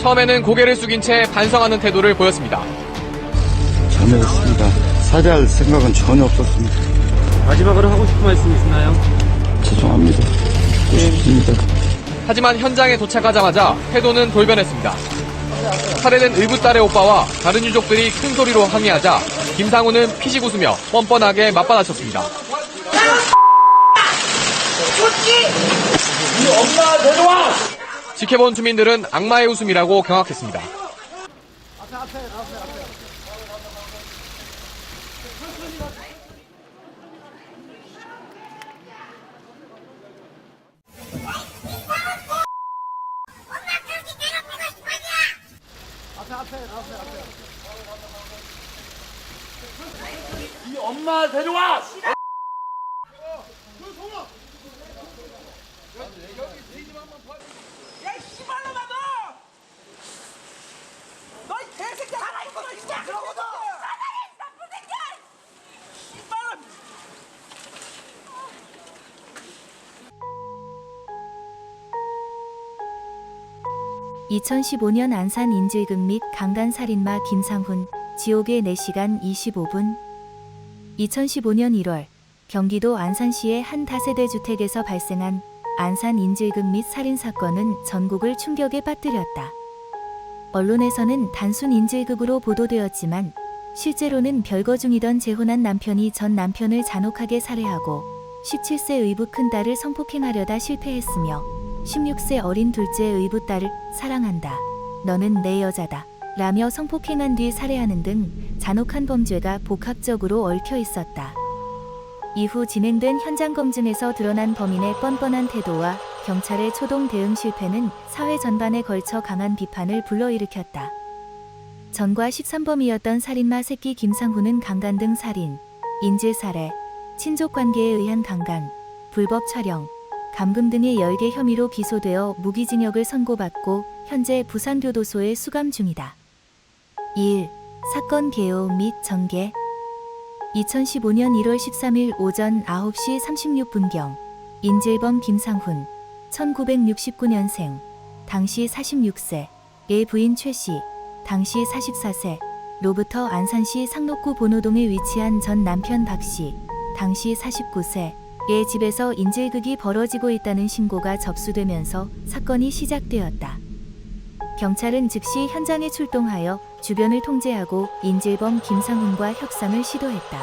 처음에는 고개를 숙인 채 반성하는 태도를 보였습니다. 잘못했습니다. 사죄할 생각은 전혀 없었습니다. 마지막으로 하고 싶은 말씀 있나요? 죄송합니다. 싶습니다. 하지만 현장에 도착하자마자 태도는 돌변했습니다. 살해된 의붓딸의 오빠와 다른 유족들이 큰 소리로 항의하자 김상훈은 피식 웃으며 뻔뻔하게 맞받아쳤습니다. 지 켜본 주민들은 악마의 웃음이라고 경악했습니다. 야, 2015년 안산 인질극 및 강간살인마 김상훈, 지옥의 4시간 25분. 2015년 1월, 경기도 안산시의 한 다세대 주택에서 발생한 안산 인질극 및 살인 사건은 전국을 충격에 빠뜨렸다. 언론에서는 단순 인질극으로 보도되었지만, 실제로는 별거 중이던 재혼한 남편이 전 남편을 잔혹하게 살해하고 17세 의붓 큰딸을 성폭행하려다 실패했으며 16세 어린 둘째 의붓 딸을 사랑한다. 너는 내 여자다. 라며 성폭행한 뒤 살해하는 등 잔혹한 범죄가 복합적으로 얽혀 있었다. 이후 진행된 현장 검증에서 드러난 범인의 뻔뻔한 태도와 경찰의 초동 대응 실패는 사회 전반에 걸쳐 강한 비판을 불러일으켰다. 전과 13범이었던 살인마 새끼 김상훈은 강간 등 살인, 인질 살해, 친족 관계에 의한 강간, 불법 촬영, 감금 등의 10개 혐의로 기소되어 무기징역을 선고받고 현재 부산교도소에 수감 중이다. 2일 사건 개요 및 전개 2015년 1월 13일 오전 9시 36분경 인질범 김상훈 1969년생 당시 46세 의 부인 최씨 당시 44세 로부터 안산시 상록구 본호동에 위치한 전 남편 박씨 당시 49세 의 집에서 인질극이 벌어지고 있다는 신고가 접수되면서 사건이 시작되었다. 경찰은 즉시 현장에 출동하여 주변을 통제하고 인질범 김상훈과 협상을 시도했다.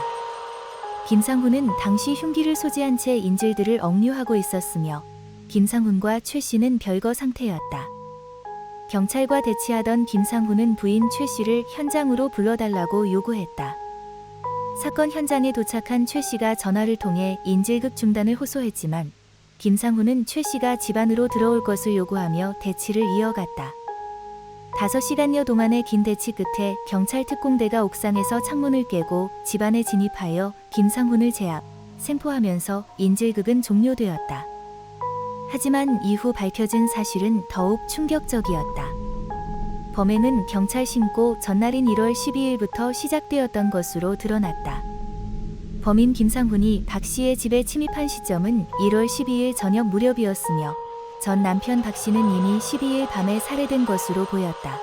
김상훈은 당시 흉기를 소지한 채 인질들을 억류하고 있었으며 김상훈과 최 씨는 별거 상태였다. 경찰과 대치하던 김상훈은 부인 최 씨를 현장으로 불러달라고 요구했다. 사건 현장에 도착한 최 씨가 전화를 통해 인질극 중단을 호소했지만 김상훈은 최 씨가 집 안으로 들어올 것을 요구하며 대치를 이어갔다. 5시간여 동안의 긴 대치 끝에 경찰 특공대가 옥상에서 창문을 깨고 집 안에 진입하여 김상훈을 제압, 생포하면서 인질극은 종료되었다. 하지만 이후 밝혀진 사실은 더욱 충격적이었다. 범행은 경찰 신고 전날인 1월 12일부터 시작되었던 것으로 드러났다. 범인 김상훈이 박 씨의 집에 침입한 시점은 1월 12일 저녁 무렵이었으며 전 남편 박 씨는 이미 12일 밤에 살해된 것으로 보였다.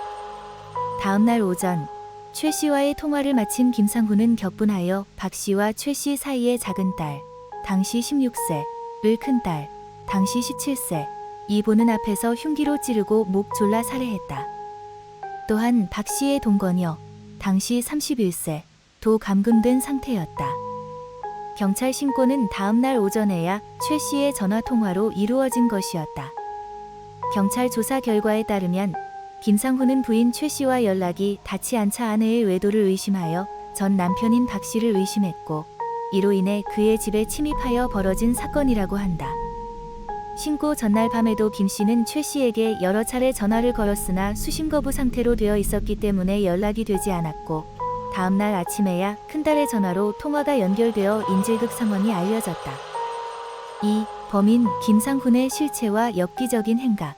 다음 날 오전 최 씨와의 통화를 마친 김상훈은 격분하여 박 씨와 최 씨 사이의 작은 딸, 당시 16세,를 큰 딸, 당시 17세, 이 보는 앞에서 흉기로 찌르고 목 졸라 살해했다. 또한 박 씨의 동거녀, 당시 31세, 도 감금된 상태였다. 경찰 신고는 다음 날 오전에야 최 씨의 전화 통화로 이루어진 것이었다. 경찰 조사 결과에 따르면 김상훈은 부인 최 씨와 연락이 닿지 않자 아내의 외도를 의심하여 전 남편인 박 씨를 의심했고 이로 인해 그의 집에 침입하여 벌어진 사건이라고 한다. 신고 전날 밤에도 김 씨는 최 씨에게 여러 차례 전화를 걸었으나 수신 거부 상태로 되어 있었기 때문에 연락이 되지 않았고 다음 날 아침에야 큰딸의 전화로 통화가 연결되어 인질극 상황이 알려졌다. 2. 범인 김상훈의 실체와 엽기적인 행각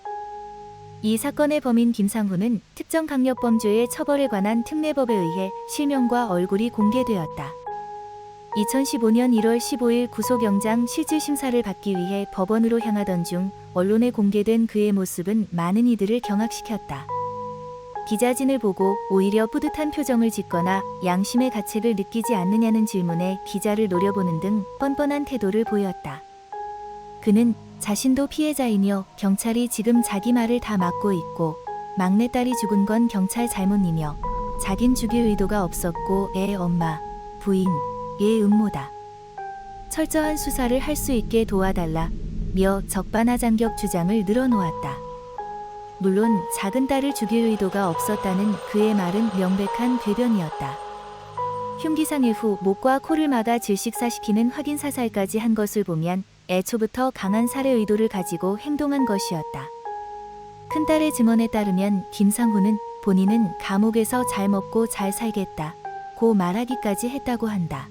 이 사건의 범인 김상훈은 특정 강력범죄의 처벌에 관한 특례법에 의해 실명과 얼굴이 공개되었다. 2015년 1월 15일 구속영장 실질심사를 받기 위해 법원으로 향하던 중 언론에 공개된 그의 모습은 많은 이들을 경악시켰다. 기자진을 보고 오히려 뿌듯한 표정을 짓거나 양심의 가책을 느끼지 않느냐는 질문에 기자를 노려보는 등 뻔뻔한 태도를 보였다. 그는 자신도 피해자이며 경찰이 지금 자기 말을 다 막고 있고 막내딸이 죽은 건 경찰 잘못이며 자긴 죽일 의도가 없었고 애 엄마, 부인, 얘 음모다. 철저한 수사를 할 수 있게 도와달라 며 적반하장격 주장을 늘어놓았다. 물론 작은 딸을 죽일 의도가 없었다는 그의 말은 명백한 궤변이었다. 흉기상 이후 목과 코를 막아 질식사시키는 확인 사살까지 한 것을 보면 애초부터 강한 살해 의도를 가지고 행동한 것이었다. 큰딸의 증언에 따르면 김상훈은 본인은 감옥에서 잘 먹고 잘 살겠다. 고 말하기까지 했다고 한다.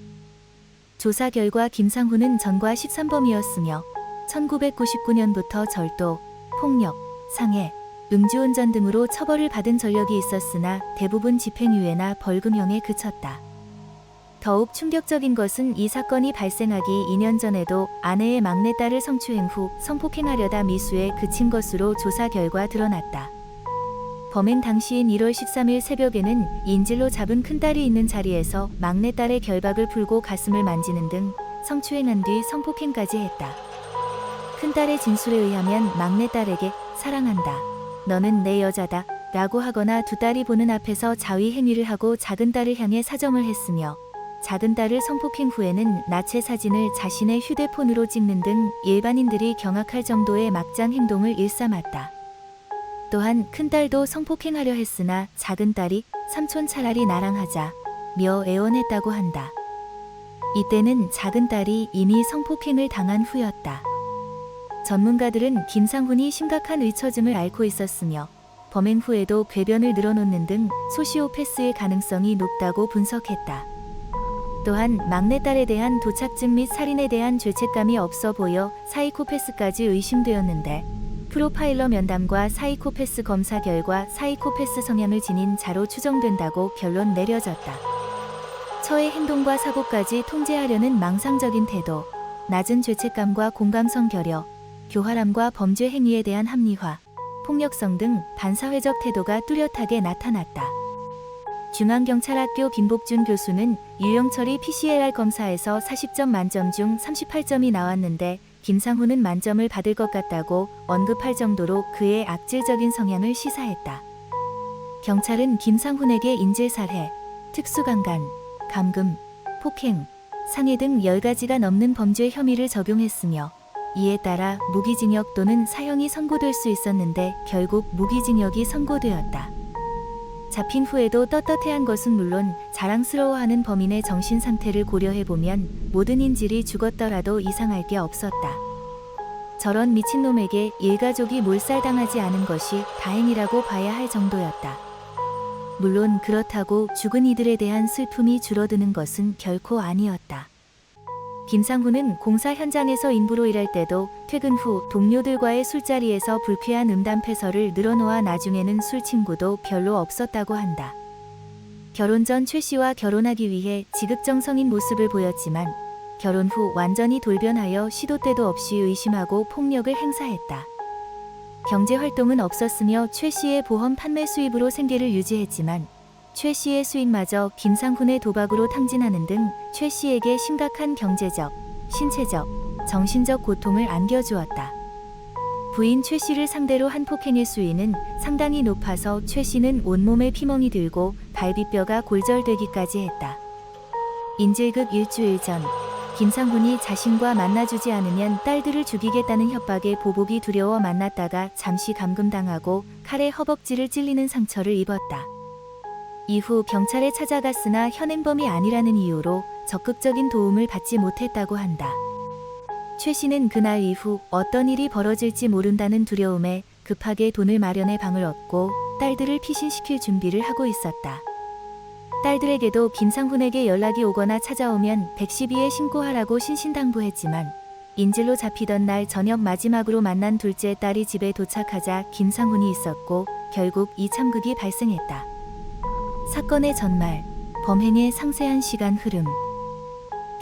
조사 결과 김상훈은 전과 13범이었으며 1999년부터 절도, 폭력, 상해, 음주운전 등으로 처벌을 받은 전력이 있었으나 대부분 집행유예나 벌금형에 그쳤다. 더욱 충격적인 것은 이 사건이 발생하기 2년 전에도 아내의 막내딸을 성추행 후 성폭행하려다 미수에 그친 것으로 조사 결과 드러났다. 범행 당시인 1월 13일 새벽에는 인질로 잡은 큰딸이 있는 자리에서 막내딸의 결박을 풀고 가슴을 만지는 등 성추행한 뒤 성폭행까지 했다. 큰딸의 진술에 의하면 막내딸에게 사랑한다. 너는 내 여자다. 라고 하거나 두 딸이 보는 앞에서 자위 행위를 하고 작은 딸을 향해 사정을 했으며 작은 딸을 성폭행 후에는 나체 사진을 자신의 휴대폰으로 찍는 등 일반인들이 경악할 정도의 막장 행동을 일삼았다. 또한 큰딸도 성폭행하려 했으나 작은 딸이 삼촌 차라리 나랑 하자 며 애원했다고 한다. 이때는 작은 딸이 이미 성폭행을 당한 후였다. 전문가들은 김상훈이 심각한 의처짐을 앓고 있었으며 범행 후에도 궤변을 늘어놓는 등 소시오패스의 가능성이 높다고 분석했다. 또한 막내딸에 대한 도착증 및 살인에 대한 죄책감이 없어 보여 사이코패스까지 의심되었는데 프로파일러 면담과 사이코패스 검사 결과 사이코패스 성향을 지닌 자로 추정된다고 결론 내려졌다. 처의 행동과 사고까지 통제하려는 망상적인 태도, 낮은 죄책감과 공감성 결여, 교활함과 범죄 행위에 대한 합리화, 폭력성 등 반사회적 태도가 뚜렷하게 나타났다. 중앙경찰학교 김복준 교수는 유영철이 PCLR 검사에서 40점 만점 중 38점이 나왔는데 김상훈은 만점을 받을 것 같다고 언급할 정도로 그의 악질적인 성향을 시사했다. 경찰은 김상훈에게 인질살해, 특수강간, 감금, 폭행, 상해 등 10가지가 넘는 범죄 혐의를 적용했으며 이에 따라 무기징역 또는 사형이 선고될 수 있었는데 결국 무기징역이 선고되었다. 잡힌 후에도 떳떳해한 것은 물론 자랑스러워하는 범인의 정신 상태를 고려해 보면 모든 인질이 죽었더라도 이상할 게 없었다. 저런 미친놈에게 일가족이 몰살당하지 않은 것이 다행이라고 봐야 할 정도였다. 물론 그렇다고 죽은 이들에 대한 슬픔이 줄어드는 것은 결코 아니었다. 김상훈은 공사 현장에서 인부로 일할 때도 퇴근 후 동료들과의 술자리에서 불쾌한 음담 패설을 늘어놓아 나중에는 술 친구도 별로 없었다고 한다. 결혼 전 최 씨와 결혼하기 위해 지극정성인 모습을 보였지만 결혼 후 완전히 돌변하여 시도 때도 없이 의심하고 폭력을 행사했다. 경제 활동은 없었으며 최 씨의 보험 판매 수입으로 생계를 유지했지만 최 씨의 수익마저 김상훈의 도박으로 탕진하는 등 최 씨에게 심각한 경제적, 신체적, 정신적 고통을 안겨주었다. 부인 최 씨를 상대로 한 폭행의 수위는 상당히 높아서 최 씨는 온몸에 피멍이 들고 발비뼈가 골절되기까지 했다. 인질극 일주일 전 김상훈이 자신과 만나주지 않으면 딸들을 죽이겠다는 협박에 보복이 두려워 만났다가 잠시 감금당하고 칼에 허벅지를 찔리는 상처를 입었다. 이후 경찰에 찾아갔으나 현행범이 아니라는 이유로 적극적인 도움을 받지 못했다고 한다. 최 씨는 그날 이후 어떤 일이 벌어질지 모른다는 두려움에 급하게 돈을 마련해 방을 얻고 딸들을 피신시킬 준비를 하고 있었다. 딸들에게도 김상훈에게 연락이 오거나 찾아오면 112에 신고하라고 신신당부했지만 인질로 잡히던 날 저녁 마지막으로 만난 둘째 딸이 집에 도착하자 김상훈이 있었고 결국 이 참극이 발생했다. 사건의 전말, 범행의 상세한 시간 흐름.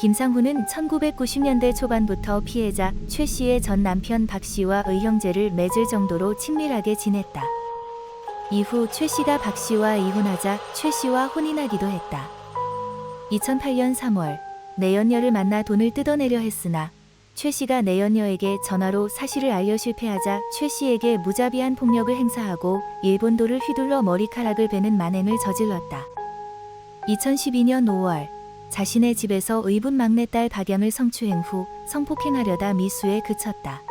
김상훈은 1990년대 초반부터 피해자 최 씨의 전 남편 박 씨와 의형제를 맺을 정도로 친밀하게 지냈다. 이후 최 씨가 박 씨와 이혼하자 최 씨와 혼인하기도 했다. 2008년 3월 내연녀를 만나 돈을 뜯어내려 했으나 최 씨가 내연녀에게 전화로 사실을 알려 실패하자 최 씨에게 무자비한 폭력을 행사하고 일본도를 휘둘러 머리카락을 베는 만행을 저질렀다. 2012년 5월 자신의 집에서 의붓 막내딸 박양을 성추행 후 성폭행하려다 미수에 그쳤다.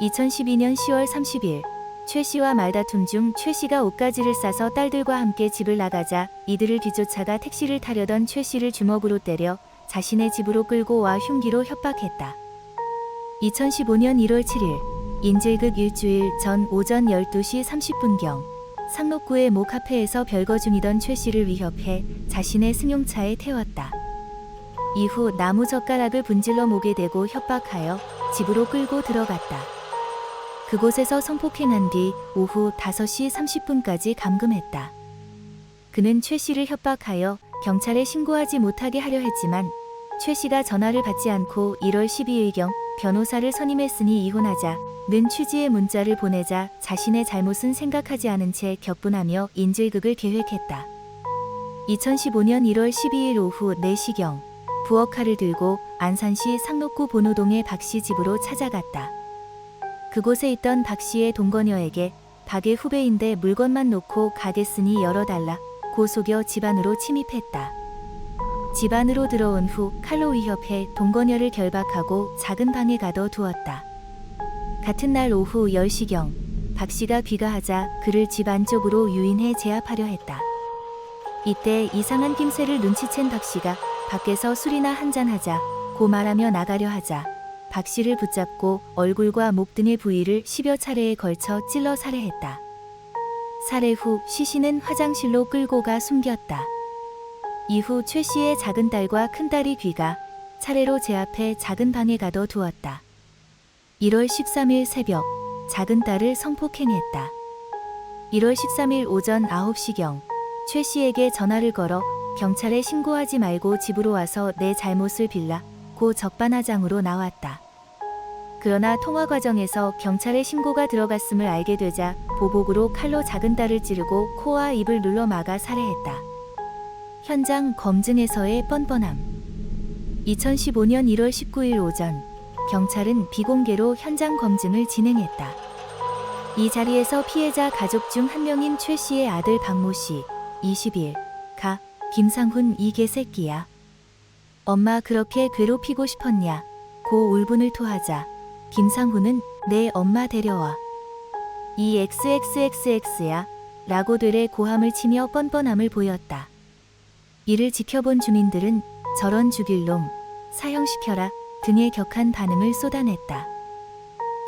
2012년 10월 30일 최 씨와 말다툼 중 최 씨가 옷가지를 싸서 딸들과 함께 집을 나가자 이들을 뒤쫓아가 택시를 타려던 최 씨를 주먹으로 때려 자신의 집으로 끌고 와 흉기로 협박했다. 2015년 1월 7일 인질극 일주일 전 오전 12시 30분경 상록구의 모 카페에서 별거 중이던 최 씨를 위협해 자신의 승용차에 태웠다. 이후 나무 젓가락을 분질러 목에 대고 협박하여 집으로 끌고 들어갔다. 그곳에서 성폭행한 뒤 오후 5시 30분까지 감금했다. 그는 최 씨를 협박하여 경찰에 신고하지 못하게 하려 했지만 최 씨가 전화를 받지 않고 1월 12일경 변호사를 선임했으니 이혼하자 는 취지의 문자를 보내자 자신의 잘못은 생각하지 않은 채 격분하며 인질극을 계획했다. 2015년 1월 12일 오후 4시경 부엌칼을 들고 안산시 상록구 본호동의 박씨 집으로 찾아갔다. 그곳에 있던 박 씨의 동거녀에게 박의 후배인데 물건만 놓고 가겠으니 열어달라 고 속여 집 안으로 침입했다. 집 안으로 들어온 후 칼로 위협해 동거녀를 결박하고 작은 방에 가둬 두었다. 같은 날 오후 10시경 박 씨가 귀가하자 그를 집 안쪽으로 유인해 제압하려 했다. 이때 이상한 낌새를 눈치챈 박 씨가 밖에서 술이나 한잔하자 고 말하며 나가려 하자 박 씨를 붙잡고 얼굴과 목 등의 부위를 10여 차례에 걸쳐 찔러 살해했다. 살해 후 시신은 화장실로 끌고 가 숨겼다. 이후 최 씨의 작은 딸과 큰 딸이 귀가 차례로 제압해 작은 방에 가둬 두었다. 1월 13일 새벽 작은 딸을 성폭행했다. 1월 13일 오전 9시경 최 씨에게 전화를 걸어 경찰에 신고하지 말고 집으로 와서 내 잘못을 빌라 고 적반하장으로 나왔다. 그러나 통화 과정에서 경찰에 신고가 들어갔음을 알게 되자 보복으로 칼로 작은 딸을 찌르고 코와 입을 눌러 막아 살해했다. 현장 검증에서의 뻔뻔함. 2015년 1월 19일 오전 경찰은 비공개로 현장 검증을 진행했다. 이 자리에서 피해자 가족 중 한 명인 최 씨의 아들 박모 씨, 20일, 가, 김상훈 이 개새끼야. 엄마 그렇게 괴롭히고 싶었냐? 고 울분을 토하자 김상훈은 내 엄마 데려와. 이 XXXX야. 라고 되레 고함을 치며 뻔뻔함을 보였다. 이를 지켜본 주민들은 저런 죽일 놈, 사형시켜라 등의 격한 반응을 쏟아냈다.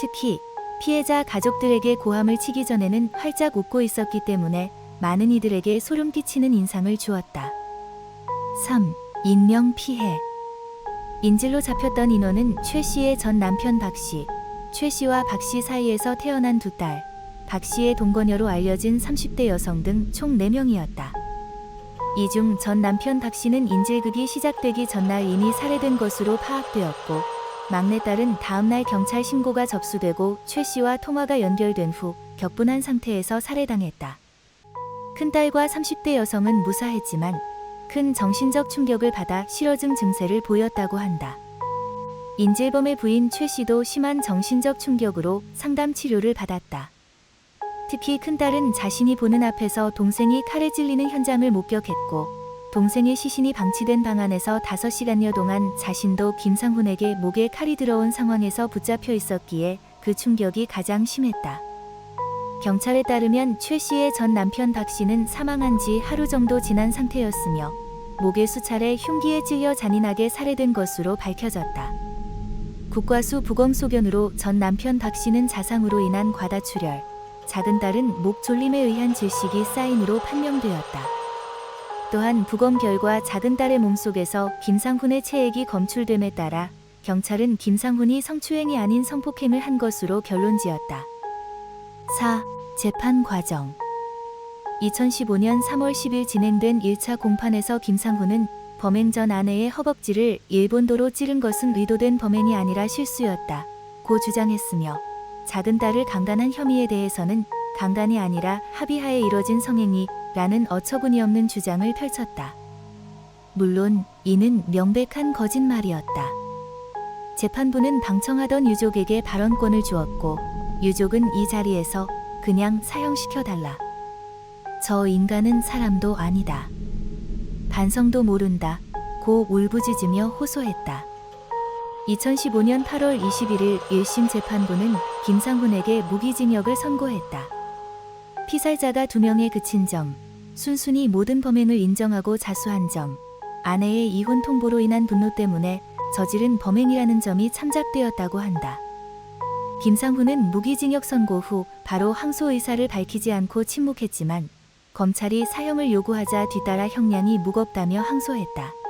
특히 피해자 가족들에게 고함을 치기 전에는 활짝 웃고 있었기 때문에 많은 이들에게 소름 끼치는 인상을 주었다. 3. 인명 피해 인질로 잡혔던 인원은 최 씨의 전 남편 박 씨, 최 씨와 박 씨 사이에서 태어난 두 딸, 박 씨의 동거녀로 알려진 30대 여성 등 총 4명이었다. 이 중 전 남편 박 씨는 인질극이 시작되기 전날 이미 살해된 것으로 파악되었고, 막내딸은 다음날 경찰 신고가 접수되고 최 씨와 통화가 연결된 후 격분한 상태에서 살해당했다. 큰딸과 30대 여성은 무사했지만 큰 정신적 충격을 받아 실어증 증세를 보였다고 한다. 인질범의 부인 최 씨도 심한 정신적 충격으로 상담 치료를 받았다. 특히 큰딸은 자신이 보는 앞에서 동생이 칼에 찔리는 현장을 목격했고, 동생의 시신이 방치된 방 안에서 5시간여 동안 자신도 김상훈에게 목에 칼이 들어온 상황에서 붙잡혀 있었기에 그 충격이 가장 심했다. 경찰에 따르면 최 씨의 전 남편 박 씨는 사망한 지 하루 정도 지난 상태였으며 목에 수차례 흉기에 찔려 잔인하게 살해된 것으로 밝혀졌다. 국과수 부검 소견으로 전 남편 박 씨는 자상으로 인한 과다출혈, 작은 딸은 목 졸림에 의한 질식이 쌓임으로 판명되었다. 또한 부검 결과 작은 딸의 몸속에서 김상훈의 체액이 검출됨에 따라 경찰은 김상훈이 성추행이 아닌 성폭행을 한 것으로 결론지었다. 4. 재판 과정 2015년 3월 10일 진행된 1차 공판에서 김상훈은 범행 전 아내의 허벅지를 일본도로 찌른 것은 의도된 범행이 아니라 실수였다. 고 주장했으며 작은 딸을 강간한 혐의에 대해서는 강간이 아니라 합의하에 이뤄진 성행위라는 어처구니 없는 주장을 펼쳤다. 물론 이는 명백한 거짓말이었다. 재판부는 방청하던 유족에게 발언권을 주었고 유족은 이 자리에서 그냥 사형시켜 달라. 저 인간은 사람도 아니다. 반성도 모른다. 고 울부짖으며 호소했다. 2015년 8월 21일 1심 재판부는 김상훈에게 무기징역을 선고했다. 피살자가 두 명에 그친 점, 순순히 모든 범행을 인정하고 자수한 점, 아내의 이혼 통보로 인한 분노 때문에 저지른 범행이라는 점이 참작되었다고 한다. 김상훈은 무기징역 선고 후 바로 항소 의사를 밝히지 않고 침묵했지만 검찰이 사형을 요구하자 뒤따라 형량이 무겁다며 항소했다.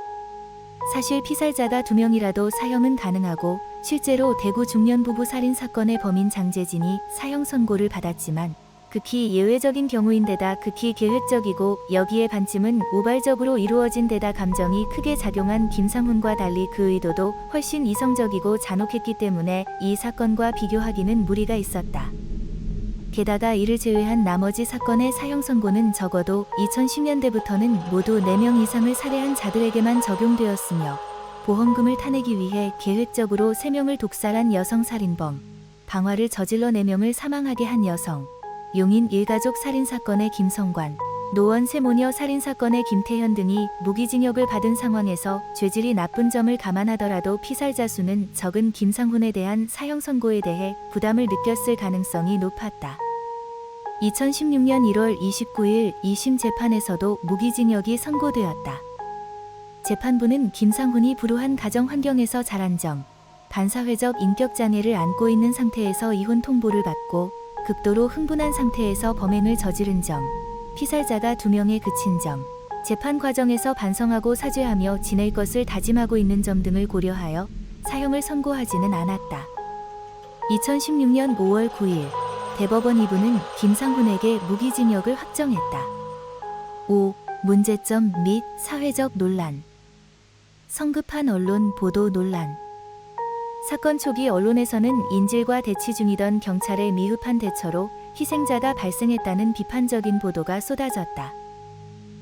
사실 피살자가 두 명이라도 사형은 가능하고 실제로 대구 중년 부부 살인 사건의 범인 장재진이 사형 선고를 받았지만 극히 예외적인 경우인데다 극히 계획적이고 여기에 반쯤은 우발적으로 이루어진 데다 감정이 크게 작용한 김상훈과 달리 그 의도도 훨씬 이성적이고 잔혹했기 때문에 이 사건과 비교하기는 무리가 있었다. 게다가 이를 제외한 나머지 사건의 사형 선고는 적어도 2010년대부터는 모두 4명 이상을 살해한 자들에게만 적용되었으며 보험금을 타내기 위해 계획적으로 3명을 독살한 여성 살인범, 방화를 저질러 4명을 사망하게 한 여성, 용인 일가족 살인 사건의 김성관, 노원 세모녀 살인 사건의 김태현 등이 무기징역을 받은 상황에서 죄질이 나쁜 점을 감안하더라도 피살자 수는 적은 김상훈에 대한 사형 선고에 대해 부담을 느꼈을 가능성이 높았다. 2016년 1월 29일 2심 재판에서도 무기징역이 선고되었다. 재판부는 김상훈이 불우한 가정 환경에서 자란 점, 반사회적 인격 장애를 안고 있는 상태에서 이혼 통보를 받고 극도로 흥분한 상태에서 범행을 저지른 점, 피살자가 두 명에 그친 점, 재판 과정에서 반성하고 사죄하며 지낼 것을 다짐하고 있는 점 등을 고려하여 사형을 선고하지는 않았다. 2016년 5월 9일 대법원 2부는 김상훈에게 무기징역을 확정했다. 5. 문제점 및 사회적 논란 성급한 언론 보도 논란 사건 초기 언론에서는 인질과 대치 중이던 경찰의 미흡한 대처로 희생자가 발생했다는 비판적인 보도가 쏟아졌다.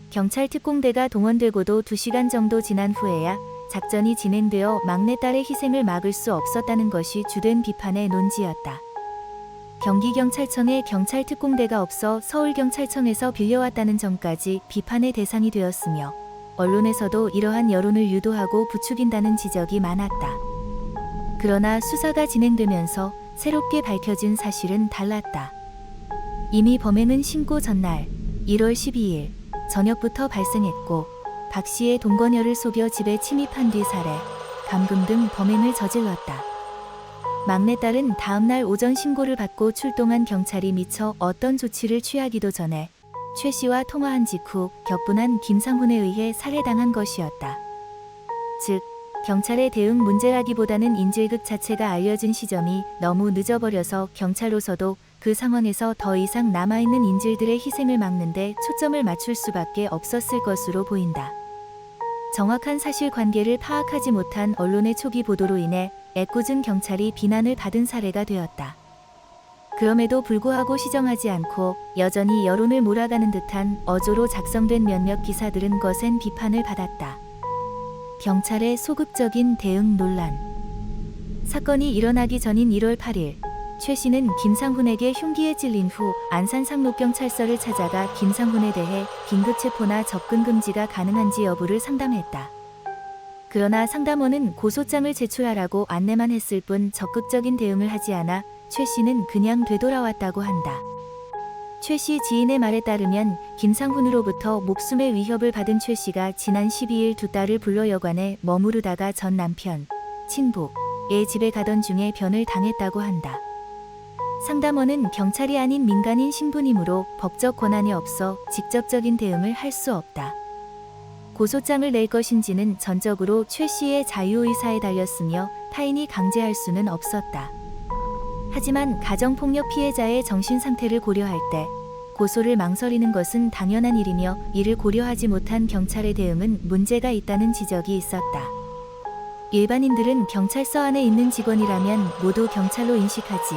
경찰 특공대가 동원되고도 2시간 정도 지난 후에야 작전이 진행되어 막내딸의 희생을 막을 수 없었다는 것이 주된 비판의 논지였다. 경기경찰청에 경찰 특공대가 없어 서울경찰청에서 빌려왔다는 점까지 비판의 대상이 되었으며 언론에서도 이러한 여론을 유도하고 부추긴다는 지적이 많았다. 그러나 수사가 진행되면서 새롭게 밝혀진 사실은 달랐다. 이미 범행은 신고 전날 1월 12일 저녁부터 발생했고 박 씨의 동거녀를 속여 집에 침입한 뒤 살해, 감금 등 범행을 저질렀다. 막내딸은 다음날 오전 신고를 받고 출동한 경찰이 미처 어떤 조치를 취하기도 전에 최 씨와 통화한 직후 격분한 김상훈에 의해 살해당한 것이었다. 즉, 경찰의 대응 문제라기보다는 인질극 자체가 알려진 시점이 너무 늦어버려서 경찰로서도 그 상황에서 더 이상 남아있는 인질들의 희생을 막는데 초점을 맞출 수밖에 없었을 것으로 보인다. 정확한 사실 관계를 파악하지 못한 언론의 초기 보도로 인해 애꿎은 경찰이 비난을 받은 사례가 되었다. 그럼에도 불구하고 시정하지 않고 여전히 여론을 몰아가는 듯한 어조로 작성된 몇몇 기사들은 거센 비판을 받았다. 경찰의 소극적인 대응 논란. 사건이 일어나기 전인 1월 8일, 최 씨는 김상훈에게 흉기에 찔린 후 안산 상록경찰서를 찾아가 김상훈에 대해 긴급 체포나 접근 금지가 가능한지 여부를 상담했다. 그러나 상담원은 고소장을 제출하라고 안내만 했을 뿐 적극적인 대응을 하지 않아 최 씨는 그냥 되돌아왔다고 한다. 최 씨 지인의 말에 따르면 김상훈으로부터 목숨의 위협을 받은 최 씨가 지난 12일 두 딸을 불러 여관에 머무르다가 전 남편, 친부의 집에 가던 중에 변을 당했다고 한다. 상담원은 경찰이 아닌 민간인 신분이므로 법적 권한이 없어 직접적인 대응을 할 수 없다. 고소장을 낼 것인지는 전적으로 최 씨의 자유의사에 달렸으며 타인이 강제할 수는 없었다. 하지만 가정폭력 피해자의 정신 상태를 고려할 때 고소를 망설이는 것은 당연한 일이며 이를 고려하지 못한 경찰의 대응은 문제가 있다는 지적이 있었다. 일반인들은 경찰서 안에 있는 직원이라면 모두 경찰로 인식하지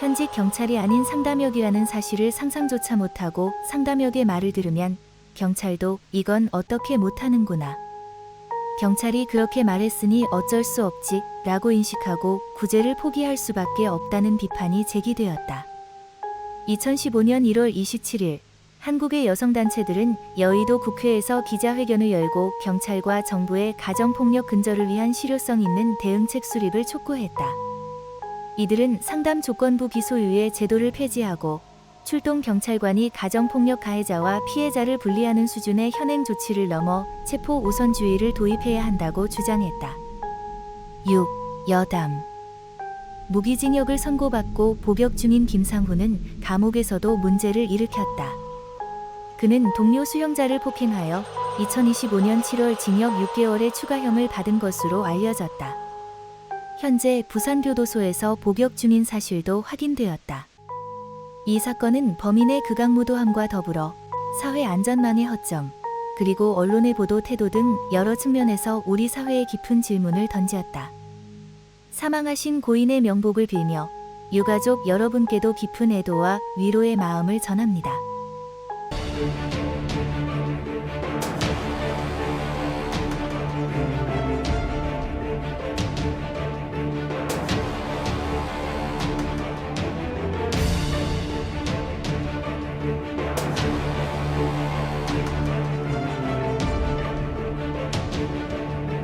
현직 경찰이 아닌 상담역이라는 사실을 상상조차 못하고 상담역의 말을 들으면 경찰도 이건 어떻게 못하는구나. 경찰이 그렇게 말했으니 어쩔 수 없지 라고 인식하고 구제를 포기할 수밖에 없다는 비판이 제기되었다. 2015년 1월 27일 한국의 여성단체들은 여의도 국회에서 기자회견을 열고 경찰과 정부의 가정폭력 근절을 위한 실효성 있는 대응책 수립을 촉구했다. 이들은 상담 조건부 기소유예 제도를 폐지하고 출동 경찰관이 가정폭력 가해자와 피해자를 분리하는 수준의 현행 조치를 넘어 체포 우선주의를 도입해야 한다고 주장했다. 6. 여담 무기징역을 선고받고 복역 중인 김상훈은 감옥에서도 문제를 일으켰다. 그는 동료 수용자를 폭행하여 2025년 7월 징역 6개월의 추가형을 받은 것으로 알려졌다. 현재 부산교도소에서 복역 중인 사실도 확인되었다. 이 사건은 범인의 극악무도함과 더불어 사회 안전망의 허점, 그리고 언론의 보도 태도 등 여러 측면에서 우리 사회에 깊은 질문을 던지었다. 사망하신 고인의 명복을 빌며 유가족 여러분께도 깊은 애도와 위로의 마음을 전합니다.